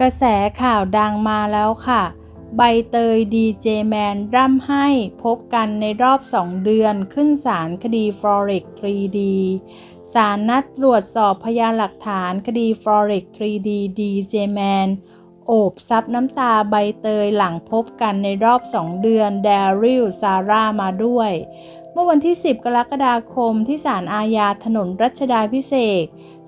กระแสข่าวดังมาแล้วค่ะ ใบเตยดีเจแมนร่ำให้พบกันในรอบ 2 เดือนขึ้นศาลคดีฟลอริก 3D ศาลนัดตรวจสอบพยานหลักฐานคดีฟลอริก 3D ดีเจแมนโอบซับน้ำตาใบเตยหลังพบกันในรอบ 2 เดือนแดริลซาร่ามาด้วย เมื่อวันที่ 10 กรกฎาคมที่ศาลอาญาถนนรัชดาพิเศษ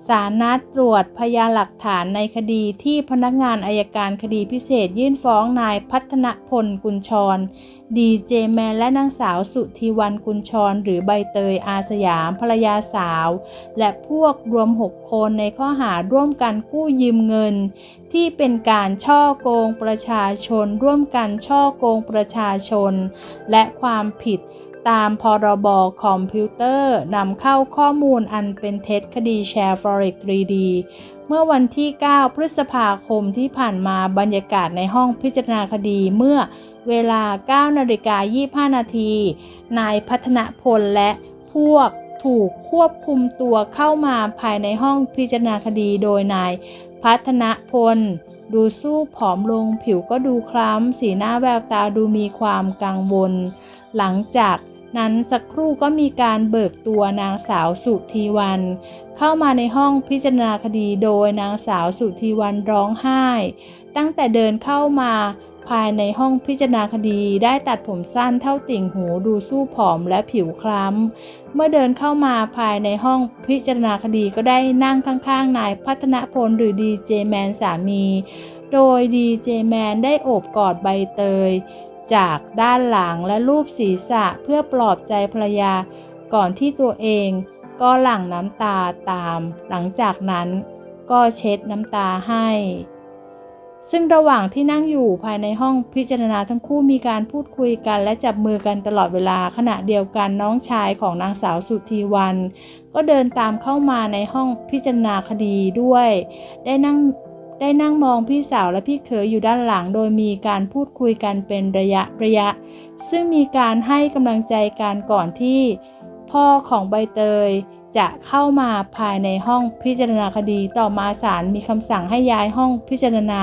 ศาลนัดตรวจพยานหลักฐานในคดีที่พนักงานอายการคดีพิเศษยื่นฟ้องนายพัฒนพลกุญชร ดีเจแมนและนางสาวสุธีวันกุญชร หรือใบเตยอาสยามภรรยาสาว และพวกรวม 6 คนในข้อหาร่วมกันกู้ยืมเงิน ที่เป็นการช่อโกงประชาชน ร่วมกันช่อโกงประชาชน และความผิด ตามพรบคอมพิวเตอร์นำเข้าข้อมูลอันเป็นเท็จคดีแชร์ฟอริก 3D เมื่อวันที่ 9 พฤษภาคมที่ผ่านมาบรรยากาศในห้องพิจารณาคดีเมื่อเวลา 9 นาฬิกา 25 นาที นายพัฒนพลและพวกถูกควบคุมตัวเข้ามาภายในห้องพิจารณาคดีโดยนายพัฒนพล ดูสู้ผอมลงผิวก็ดูคล้ำ สีหน้าแววตาดูมีความกังวล หลังจาก นั้นสักครู่ก็มีการเบิกตัวนางสาวสุธีวัน เข้ามาในห้องพิจารณาคดีโดยนางสาวสุธีวันร้องไห้ ตั้งแต่เดินเข้ามาภายในห้องพิจารณาคดีได้ตัดผมสั้นเท่าติ่งหูดูสู้ผอมและผิวคล้ำ เมื่อเดินเข้ามาภายในห้องพิจารณาคดีก็ได้นั่งข้างๆนายพัฒนพลหรือดีเจแมนสามี โดยดีเจแมนได้โอบกอดใบเตย จากด้านหลังและรูปศีรษะเพื่อปลอบใจภรรยา ก่อนที่ตัวเองก็หลั่งน้ำตาตาม หลังจากนั้นก็เช็ดน้ำตาให้ ซึ่งระหว่างที่นั่งอยู่ภายในห้องพิจารณาทั้งคู่มีการพูดคุยกันและจับมือกันตลอดเวลาขณะเดียวกันน้องชายของนางสาวสุธีวัน ก็เดินตามเข้ามาในห้องพิจารณาคดีด้วย ได้นั่ง ได้นั่งมองพี่สาวและพี่เขยอยู่ด้านหลัง โดยมีการพูดคุยกันเป็นระยะระยะ ซึ่งมีการให้กำลังใจกันก่อนที่ พ่อของใบเตยจะเข้ามาภายในห้องพิจารณาคดีต่อมาศาลมีคำสั่งให้ย้ายห้องพิจารณา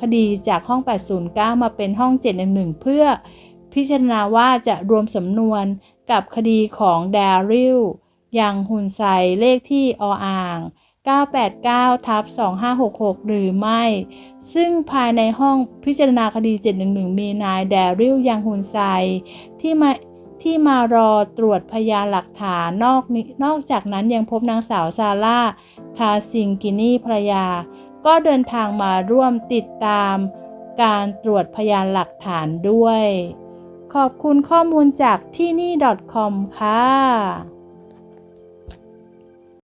คดีจากห้อง 809 มาเป็นห้อง 711 เพื่อพิจารณาว่าจะรวมสำนวนกับคดีของแดริลยังหุนไซเลขที่ออ่าง 989ทับ2566 หรือไม่ ซึ่งภายในห้องพิจารณาคดี 711 มีนายแดริลยังฮุนไซ ที่มาที่มารอตรวจพยานหลักฐานนอกนอกจากนั้นยังพบนางสาวซาร่า คาซิงกินีภรยา ก็เดินทางมาร่วมติดตามการตรวจพยานหลักฐานด้วย ขอบคุณข้อมูลจากที่นี่ .com ค่ะ